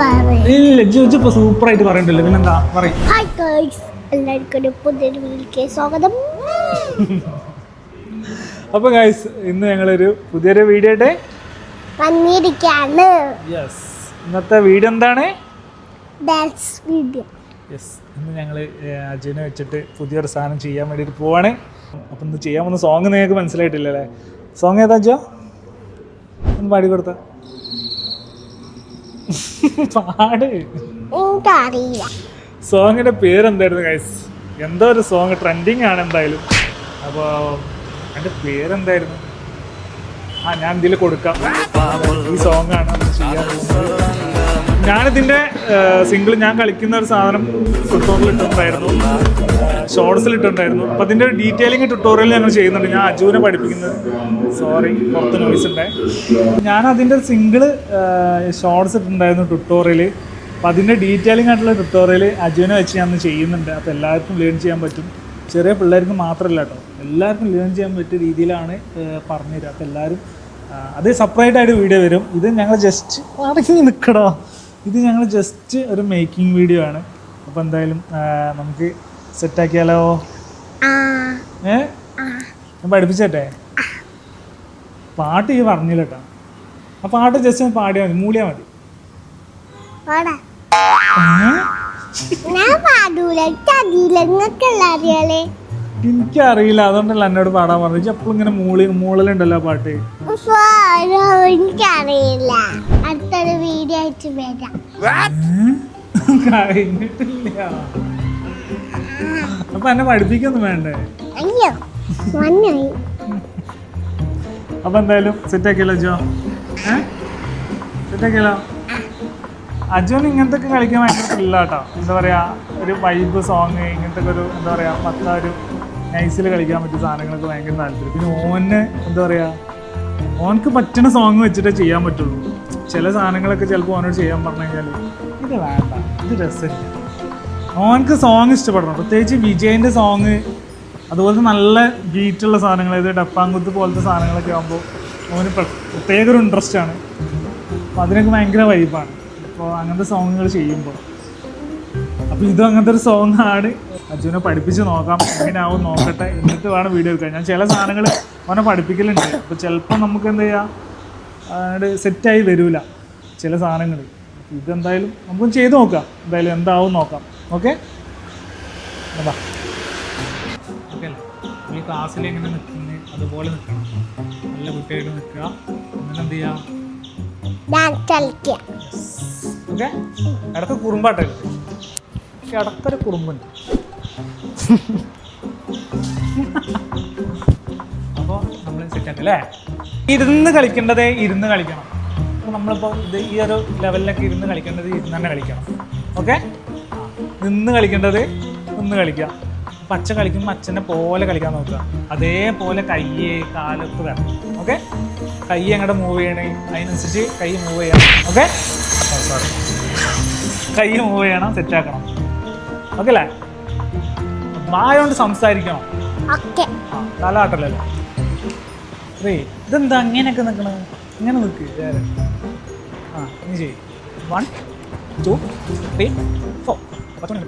ഇല്ല ജോജ് ഇപ്പൊ സൂപ്പർ ആയിട്ട് പറയണ്ടല്ലോ. പിന്നെന്താ? പറയും. ഹായ് ഗേൾസ് എല്ലാവർക്കും ഒരു പുതിയൊരു വീട്ടിലേക്ക് സ്വാഗതം. അപ്പൊ ഗൈസ് ഇന്ന് ഞങ്ങളൊരു പുതിയൊരു വീഡിയോ ആയിട്ട് വന്നിരിക്കാണ്. യെസ് ഇന്നത്തെ വീഡിയോ എന്താണ്? ഡാൻസ് വീഡിയോ യെസ് ഇന്ന് ഞങ്ങൾ അജുനെ വെച്ചിട്ട് പുതിയൊരു സാധനം ചെയ്യാൻ വേണ്ടിയിട്ട് പോവാണ്. അപ്പം ഇന്ന് ചെയ്യാൻ പോകുന്ന സോങ് നിങ്ങൾക്ക് മനസ്സിലായിട്ടില്ലല്ലേ? സോങ് ഏതാ അജോ? ഒന്ന് പാടി കൊടുത്ത. പാട്. എനിക്കറിയില്ല. സോങ്ങിന്റെ പേരെന്തായിരുന്നു ഗൈസ് എന്തോ ഒരു സോങ് ട്രെൻഡിങ് ആണ് എന്തായാലും. അപ്പോൾ അതിന്റെ പേരെന്തായിരുന്നു? ആ ഞാൻ ഇതിൽ കൊടുക്കാം. ഈ സോങ് ആണ് ചെയ്യാൻ ഞാനിതിന്റെ സിംഗിൾ ഞാൻ കളിക്കുന്ന ഒരു സാധനം ട്യൂട്ടോറിയൽ ഇട്ടിട്ടുണ്ടായിരുന്നു. ഷോർട്സിൽ ഇട്ടിട്ടുണ്ടായിരുന്നു. അപ്പം അതിന്റെ ഒരു ഡീറ്റെയിലിംഗ് ട്യൂട്ടോറിയൽ ഞങ്ങൾ ചെയ്യുന്നുണ്ട്. ഞാൻ അജുവിനെ പഠിപ്പിക്കുന്നത്. സോറി പുറത്ത് നോയിസ് ഉണ്ട് ഞാൻ അതിന്റെ സിംഗിൾ ഷോർട്സ് ഇട്ടിട്ടുണ്ടായിരുന്നു ട്യൂട്ടോറിയൽ അപ്പോൾ അതിന്റെ ഡീറ്റെയിലിംഗ് ആയിട്ടുള്ള ട്യൂട്ടോറിയൽ അജുവിനെ വെച്ച് ഞാൻ ചെയ്യുന്നുണ്ട്. അപ്പോൾ എല്ലാവർക്കും ലേൺ ചെയ്യാൻ പറ്റും. ചെറിയ പിള്ളേർക്ക് മാത്രമല്ല കേട്ടോ എല്ലാവർക്കും ലേൺ ചെയ്യാൻ പറ്റിയ രീതിയിലാണ് പറഞ്ഞുതരിക അപ്പോൾ എല്ലാവരും അത് സെപ്പറേറ്റ് ആയിട്ട് വീഡിയോ വരും. ഇത് ഞങ്ങൾ ജസ്റ്റ് അടക്കി നിൽക്കടോ ഇത് ഞങ്ങൾ ജസ്റ്റ് ഒരു മേക്കിംഗ് വീഡിയോ ആണ്. അപ്പോൾ എന്തായാലും നമുക്ക് സെറ്റാക്കിയാലോ ആ. ഏ? ഞാൻ പഠിപ്പിച്ചേട്ടെ? പാട്ട് ഈ പറഞ്ഞില്ല കേട്ടോ ആ പാട്ട് ജസ്റ്റ് ഒന്ന് പാടിയാൽ മതി മൂളിയാൽ മതി? ഞാൻ പാടൂല അറിയാലേ. എനിക്കറിയില്ല. അതുകൊണ്ടല്ല എന്നോട് പാടാൻ പറഞ്ഞു അപ്പോൾ ഇങ്ങനെ മൂളി മൂളലുണ്ടല്ലോ പാട്ട്. പാടോ, എനിക്കറിയില്ല. അടുത്തൊരു വീഡിയോ ആയിട്ട് വരാം. കഴിഞ്ഞിട്ടില്ല. അപ്പൊ എന്നെ പഠിപ്പിക്കൊന്നും വേണ്ടേ? അയ്യോ വന്നായി. അപ്പൊ എന്തായാലും സെറ്റ് ആക്കിയല്ലോ അജോ? സെറ്റ് ആക്കിയല്ലോ? അജുന് ഇങ്ങനത്തെ ഒക്കെ കളിക്കാൻ ഭയങ്കര ഇല്ല കേട്ടോ എന്താ പറയാ ഒരു വൈബ് സോങ് ഇങ്ങനത്തെ ഒരു എന്താ പറയാ പത്ത ഒരു നൈസിൽ കളിക്കാൻ പറ്റിയ സാധനങ്ങളൊക്കെ ഭയങ്കര താല്പര്യം. പിന്നെ ഓന് എന്താ പറയാ ഓനക്ക് പറ്റുന്ന സോങ് വെച്ചിട്ടേ ചെയ്യാൻ പറ്റുള്ളൂ. ചില സാധനങ്ങളൊക്കെ ചിലപ്പോൾ ഓനോട് ചെയ്യാൻ പറഞ്ഞു കഴിഞ്ഞാൽ ഇത് വേണ്ട ഇത് രസമില്ല. ഓനക്ക് സോങ് ഇഷ്ടപ്പെടണം. പ്രത്യേകിച്ച് വിജയന്റെ സോങ് അതുപോലത്തെ നല്ല ബീറ്റുള്ള സാധനങ്ങൾ അതായത് ഡപ്പാങ്കുത്ത് പോലത്തെ സാധനങ്ങളൊക്കെ ആകുമ്പോൾ പ്ര- പ്രത്യേക ഒരു ഇൻട്രസ്റ്റ് ആണ്. അപ്പോൾ അതിനൊക്കെ ഭയങ്കര വൈബാണ് അപ്പോൾ അങ്ങനത്തെ സോങ്ങുകൾ ചെയ്യുമ്പോൾ അപ്പോൾ ഇതും അങ്ങനത്തെ ഒരു സോങ് ആണ്. അർജുനെ പഠിപ്പിച്ച് നോക്കാം എങ്ങനെയാവും നോക്കട്ടെ എന്നിട്ട് വേണം വീഡിയോ എടുക്കാൻ. ഞാൻ ചില സാധനങ്ങൾ അവനെ പഠിപ്പിക്കലുണ്ട്. അപ്പോൾ ചിലപ്പോൾ നമുക്ക് എന്ത് ചെയ്യാം? അതിനോട് സെറ്റായി വരില്ല ചില സാധനങ്ങൾ ഇതെന്തായാലും നമുക്കൊന്ന് ചെയ്ത് നോക്കാം. എന്തായാലും എന്താവും നോക്കാം. ഓക്കെ ഓക്കെ അല്ലേ? ഈ ക്ലാസ്സിൽ എങ്ങനെ നിൽക്കുന്നത് അതുപോലെ നിൽക്കണം. നല്ല കുട്ടിയായിട്ട് നിൽക്കുക. എന്നിട്ട് എന്ത് ചെയ്യാം? ഡാൻസ് കളിക്കാം ഓക്കെ ഇടയ്ക്ക് കുറുമ്പാട്ടെ ഇടക്കൊരു കുറുമ്പുണ്ട്. അപ്പോൾ നമ്മൾ സെറ്റാക്കി അല്ലേ? ഇരുന്ന് കളിക്കേണ്ടത് ഇരുന്ന് കളിക്കണം. അപ്പോൾ നമ്മളിപ്പോൾ ഇത് ഈ ഒരു ലെവലിലൊക്കെ ഇരുന്ന് കളിക്കേണ്ടത് ഇരുന്ന് തന്നെ കളിക്കണം. ഓക്കെ നിന്ന് കളിക്കേണ്ടത് നിന്ന് കളിക്കുക. പച്ച കളിക്കുമ്പോൾ അച്ഛനെ പോലെ കളിക്കാൻ നോക്കുക. അതേപോലെ കയ്യെ കാലൊക്കെ വേണം. ഓക്കെ കൈ അങ്ങോട്ട് മൂവ് ചെയ്യണേ? അതിനനുസരിച്ച് കൈ മൂവ് ചെയ്യണം ഓക്കെ കൈ മൂവ് ചെയ്യണം സെറ്റാക്കണം ഓക്കെ അല്ലേ? വായ കൊണ്ട് സംസാരിക്കണം തലാട്ടല്ലോ? റേ ഇതെന്താ അങ്ങനെയൊക്കെ നിൽക്കണത് ഇങ്ങനെ നിൽക്ക് ആ ഇനി ചെയ്യ്. One two three four. പത്ത് മണി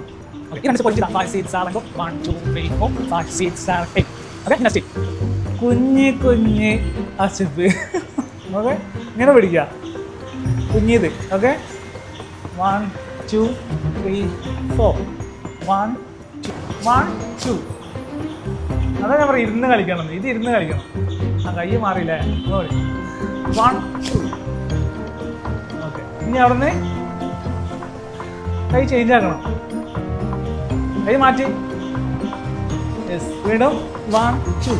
ഓക്കെ രണ്ട് five seat seven one two three four five seat seven eight okay next കുഞ്ഞ് കുഞ്ഞ് അസുബ് ഓക്കെ ഇങ്ങനെ പിടിക്കുക കുഞ്ഞിത്. Okay one two three four one one two അതാ ഞാൻ പറയും ഇരുന്ന് കളിക്കണം. ഇത് ഇരുന്ന് കളിക്കണം. ആ കൈ മാറിയില്ലേ? വൺ ടു ഓക്കെ ഇനി അവിടുന്ന് കൈ ചേഞ്ച് ആക്കണം. കൈ മാറ്റി. യെസ് വീണ്ടും വൺ ടു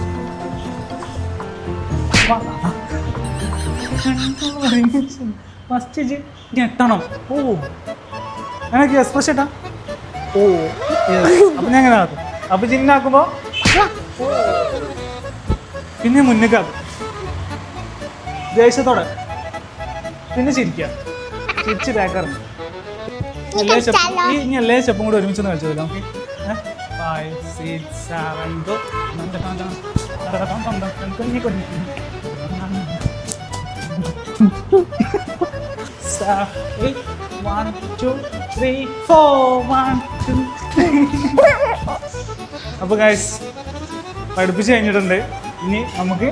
ഫസ്റ്റ് ഞെട്ടണം ഓ. എനിക്ക് എക്സ്പ്രസ് ഇട്ടാ? ഓ. അപ്പൊ ഞാൻ അങ്ങനെ ആക്കും അപ്പൊ ചിന്നാക്കുമ്പോ പിന്നെ മുന്നേക്കാക്കും ദേഷ്യത്തോടെ. പിന്നെ ചിരിക്കുക. ചിരിച്ച് ബാക്കറിന് ഇനി എല്ലാ സ്റ്റെപ്പും കൂടെ ഒരുമിച്ച് കളിച്ചു നമുക്ക് five six seven two three four one two അപ്പോൾ ഗൈസ് പഠിപ്പിച്ച് കഴിഞ്ഞിട്ടുണ്ട്. ഇനി നമുക്ക്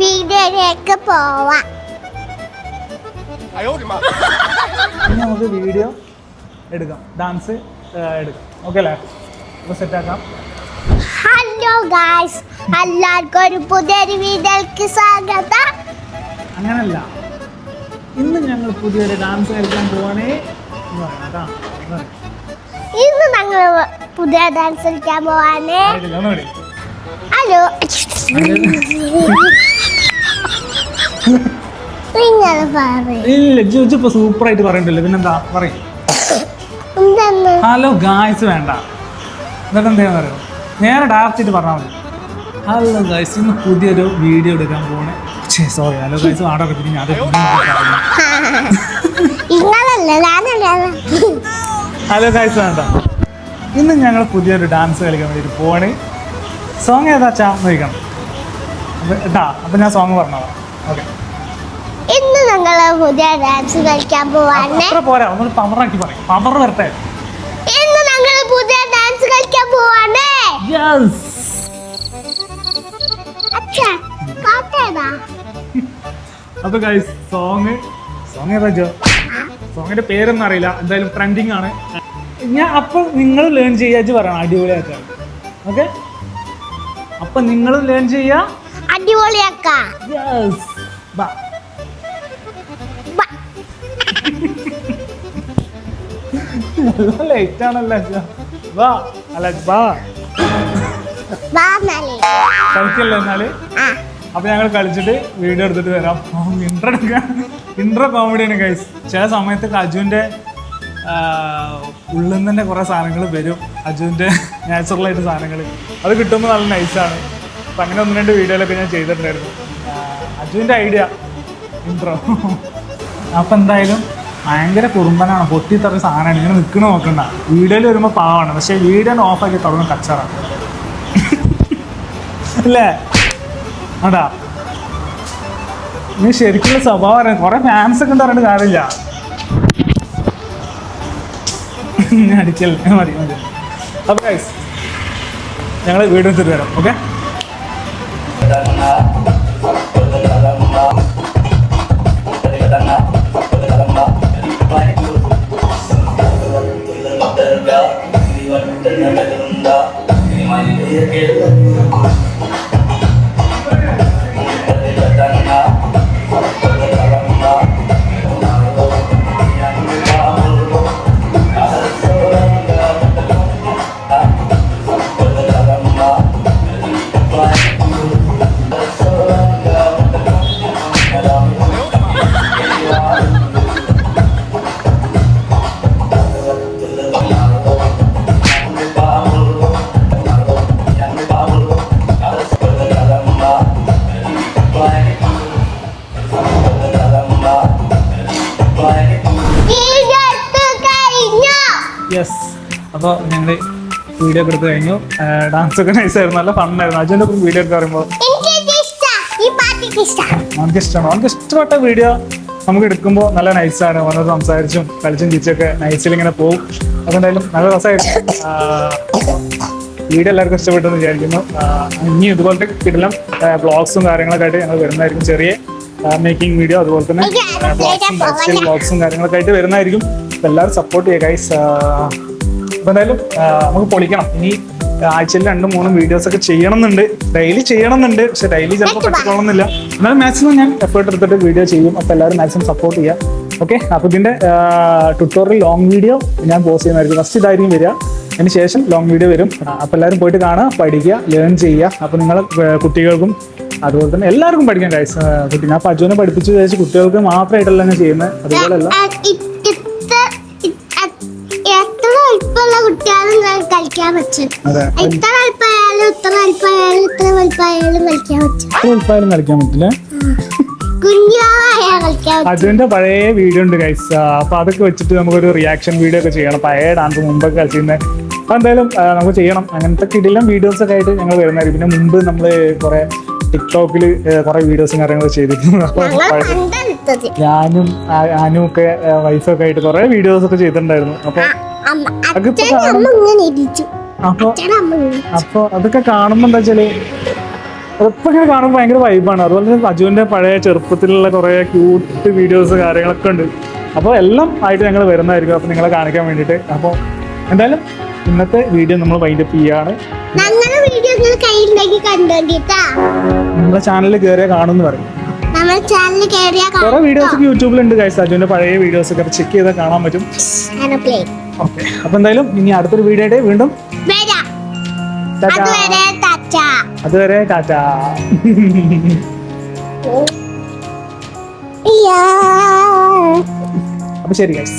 വീഡിയോയിലേക്ക് പോവാം. ഇനി നമുക്ക് വീഡിയോ എടുക്കാം. ഡാൻസ് എടുക്കാം. ഓക്കെ അല്ലേ? അപ്പൊ സെറ്റ് ആക്കാം. ഹലോ ഗായ്സ് എല്ലാവർക്കും ഒരു പുതിയൊരു വീഡിയോയിലേക്ക് സ്വാഗതം. അങ്ങനല്ല. ഇന്ന് ഞങ്ങൾ പുതിയൊരു ഡാൻസ് കളിക്കാൻ പോവാണേ എന്ന് പറയണം കേട്ടോ. ഇന്ന് ഞങ്ങൾ പുതിയ ഡാൻസ് കളിക്കാൻ പോവാനേ. ഹലോ. നിങ്ങൾ പറയും. ഇല്ല ജോജ് ഇപ്പൊ സൂപ്പർ ആയിട്ട് പറയണ്ടല്ലോ. പിന്നെന്താ? പറയും. ഹലോ ഗായ്സ് വേണ്ട. എന്നിട്ട് എന്താ പറയുക നേരെ ഡയറക്റ്റ് പറഞ്ഞാൽ മതി. ഹലോ ഗായ്സ് ഇന്ന് പുതിയൊരു വീഡിയോ എടുക്കാൻ പോണേ സോറി ഹലോ ഗായ്സ് ആടെ പറ്റി ഞാൻ നിങ്ങളല്ല ഹലോ ഗായ്സ് വേണ്ട. ഇന്ന് ഞങ്ങൾ പുതിയൊരു ഡാൻസ് കളിക്കാൻ വേണ്ടിയിട്ട് പോണി സോങ് ഏതാ നോക്കണം കേട്ടാ അപ്പം ഞാൻ സോങ് പറഞ്ഞോളാം. ഓക്കെ ഇന്ന് ഞങ്ങൾ പുതിയ ഡാൻസ് കളിക്കാൻ പോവാണ്. അത്ര പോരാ ഒന്നുകൂടി പവറാക്കി പറയും. പവർ വരട്ടെ. ഇന്ന് ഞങ്ങൾ പുതിയ ഡാൻസ് കളിക്കാൻ പോവാണ്. യെസ് അച്ഛാ പാട്ടേതാ? അപ്പൊ ഗൈസ് സോങ് സോങ് ഏതാ ജോ സോങ്ങിന്റെ പേരൊന്നും അറിയില്ല. എന്തായാലും ട്രെൻഡിങ് ആണ്. ഞാൻ അപ്പൊ നിങ്ങൾ ലേൺ ചെയ്യാച്ച് പറയണം അടിപൊളിയാക്കാൻ. ഓക്കെ അപ്പൊ നിങ്ങൾ ലേൺ ചെയ്യാ അടിപൊളിയാക്കാ. യെസ് ബാ. ലേറ്റ് ആണല്ലോ. വാ അല്ല വാ. കളിക്കല്ലേ എന്നാൽ? അപ്പൊ ഞങ്ങൾ കളിച്ചിട്ട് വീഡിയോ എടുത്തിട്ട് വരാം. ഇൻട്രോ എടുക്കാൻ ഇൻട്രോ കോമഡിയാണ് ഗൈസ് ചില സമയത്ത് അജുവിന്റെ ഉള്ളിൽ നിന്ന് തന്നെ കുറേ സാധനങ്ങൾ വരും. അജുവിന്റെ നാച്ചുറലായിട്ട് സാധനങ്ങൾ. അത് കിട്ടുമ്പോൾ നല്ല നൈസാണ് അപ്പം അങ്ങനെ ഒന്ന് രണ്ട് വീഡിയോയിലൊക്കെ ഞാൻ ചെയ്തിട്ടുണ്ടായിരുന്നു. അജുവിന്റെ ഐഡിയ ഇൻട്രോ അപ്പം എന്തായാലും ഭയങ്കര കുറുമ്പനാണ്. പൊട്ടിത്തറ സാധനമാണ്. ഇങ്ങനെ നിൽക്കണ നോക്കണ്ട. വീഡിയോയിൽ വരുമ്പോൾ പാവാണ്. പക്ഷേ വീഡിയോ ഓഫാക്കി തുടങ്ങും കച്ചറാണ് അല്ലേ? അതാ ഇനി ശരിക്കുള്ള സ്വഭാവം കുറെ ഫാൻസ് ഒക്കെ ഉണ്ട് പറഞ്ഞിട്ട് കാര്യമില്ല. ഞാൻ അടിക്കല്ലേ മതി മതി. അപ്പൊ ഗൈസ് ഞങ്ങൾ വീട് എടുത്തിട്ട് വരാം ഓക്കെ വീഡിയോ യെസ് അപ്പോൾ ഞങ്ങൾ വീഡിയോ ഒക്കെ എടുത്ത് കഴിഞ്ഞു. ഡാൻസ് ഒക്കെ നൈസ് ആയിരുന്നു. നല്ല ഫണ്ണായിരുന്നു അജുവിന്റെ ഒപ്പം വീഡിയോ ഒക്കെ പറയുമ്പോൾ നമുക്ക് ഇഷ്ടമാണ് നമുക്ക് ഇഷ്ടപ്പെട്ട വീഡിയോ നമുക്ക് എടുക്കുമ്പോൾ നല്ല നൈസാണ് ഓരോ സംസാരിച്ചും കളിച്ചും ചിരിച്ചൊക്കെ നൈസിൽ ഇങ്ങനെ പോകും അതുകൊണ്ടായാലും നല്ല രസമായിരുന്നു വീഡിയോ എല്ലാവർക്കും ഇഷ്ടപ്പെട്ടെന്ന് വിചാരിക്കുന്നു. ഇനി ഇതുപോലത്തെ കിടലം ബ്ലോഗ്സും കാര്യങ്ങളൊക്കെ ആയിട്ട് ഞങ്ങൾ വരുന്നതായിരിക്കും ചെറിയ മേക്കിംഗ് വീഡിയോ അതുപോലെ തന്നെ ബ്ലോഗ്സും ബ്ലോഗ്സും കാര്യങ്ങളൊക്കെ ആയിട്ട് വരുന്നതായിരിക്കും. എല്ലാവരും സപ്പോർട്ട് ചെയ്യുക ഗൈസ് അപ്പോൾ എന്തായാലും നമുക്ക് പൊളിക്കണം. ഇനി ആഴ്ചയിൽ രണ്ടും മൂന്നും വീഡിയോസ് ഒക്കെ ചെയ്യണമെന്നുണ്ട്. ഡെയിലി ചെയ്യണമെന്നുണ്ട്. പക്ഷെ ഡെയിലി ചിലപ്പോൾ പറ്റിക്കൊള്ളുന്നില്ല എന്നാലും മാക്സിമം ഞാൻ എഫേർട്ട് എടുത്തിട്ട് വീഡിയോ ചെയ്യും. അപ്പോൾ എല്ലാവരും മാക്സിമം സപ്പോർട്ട് ചെയ്യുക. ഓക്കെ അപ്പോൾ ഇതിന്റെ ട്യൂട്ടോറിയൽ ലോങ് വീഡിയോ ഞാൻ പോസ്റ്റ് ചെയ്യുന്നതായിരിക്കും. ഫസ്റ്റ് ഇതായിരിക്കും വരിക. അതിന് ശേഷം ലോങ് വീഡിയോ വരും. അപ്പോൾ എല്ലാവരും പോയിട്ട് കാണുക പഠിക്കുക ലേൺ ചെയ്യുക. അപ്പോൾ നിങ്ങൾ കുട്ടികൾക്കും അതുപോലെ തന്നെ എല്ലാവർക്കും പഠിക്കാൻ ഗൈസ് കുട്ടി ഞാൻ അജുവിനെ പഠിപ്പിച്ച് വിചാരിച്ച് കുട്ടികൾക്ക് മാത്രമായിട്ടല്ല ഞാൻ ചെയ്യുന്നത്. അതുപോലെയല്ല. കുട്ടികളും കളിക്കാൻ പറ്റും. ഇത്ര വലിപ്പമായാലും ഇത്ര വലിപ്പമായാലും ഇത്ര വലിപ്പമായാലും കളിക്കാൻ പറ്റും. കളിക്കാൻ പറ്റില്ല? അജുവിന്റെ പഴയ വീഡിയോ ഉണ്ട് ഗൈസ് അപ്പൊ അതൊക്കെ വെച്ചിട്ട് നമുക്കൊരു റിയാക്ഷൻ വീഡിയോ ഒക്കെ ചെയ്യണം. പഴയ ഡാൻസ് മുമ്പൊക്കെ കളിച്ചിരുന്നത് അപ്പൊ എന്തായാലും നമുക്ക് ചെയ്യണം. അങ്ങനത്തെ കിടിലം വീഡിയോസ് ഒക്കെ ആയിട്ട് ഞങ്ങൾ വരുന്നതായിരിക്കും. പിന്നെ മുമ്പ് നമ്മൾ കുറെ ടിക്ടോക്കിൽ കുറെ വീഡിയോസും കാര്യങ്ങളൊക്കെ ചെയ്തിരുന്നു. അപ്പൊ ഞാനും ഞാനും ഒക്കെ വൈഫൊക്കെ ആയിട്ട് കുറെ വീഡിയോസ് ഒക്കെ ചെയ്തിട്ടുണ്ടായിരുന്നു. അപ്പൊ അപ്പൊ അതൊക്കെ കാണുമ്പോ എന്താ വെച്ചാൽ ഇങ്ങനെ കാണുമ്പോൾ ഭയങ്കര വൈബാണ് അതുപോലെ തന്നെ അജുവിന്റെ പഴയ ചെറുപ്പത്തിലുള്ള കുറെ ക്യൂട്ട് വീഡിയോസ് കാര്യങ്ങളൊക്കെ ഉണ്ട്. അപ്പോൾ എല്ലാം ആയിട്ട് ഞങ്ങൾ വരുന്നതായിരിക്കും. അപ്പൊ നിങ്ങളെ കാണിക്കാൻ വേണ്ടിട്ട് അപ്പോൾ എന്തായാലും ഇന്നത്തെ വീഡിയോ നമ്മൾ വൈൻഡപ്പ് ചെയ്യാണ്. നമ്മുടെ ചാനലിൽ കയറിയ കാണുമെന്ന് പറയും. കുറെ വീഡിയോസ് യൂട്യൂബിലുണ്ട് ഗൈസ് അജുവിന്റെ പഴയ വീഡിയോസ് ഒക്കെ ചെക്ക് ചെയ്താൽ കാണാൻ പറ്റും. ഓക്കെ. അപ്പൊ എന്തായാലും ഇനി അടുത്തൊരു വീഡിയോ ആയിട്ട് വീണ്ടും. അതുവരെ ടാറ്റാ. അപ്പൊ ശരി ഗൈസ്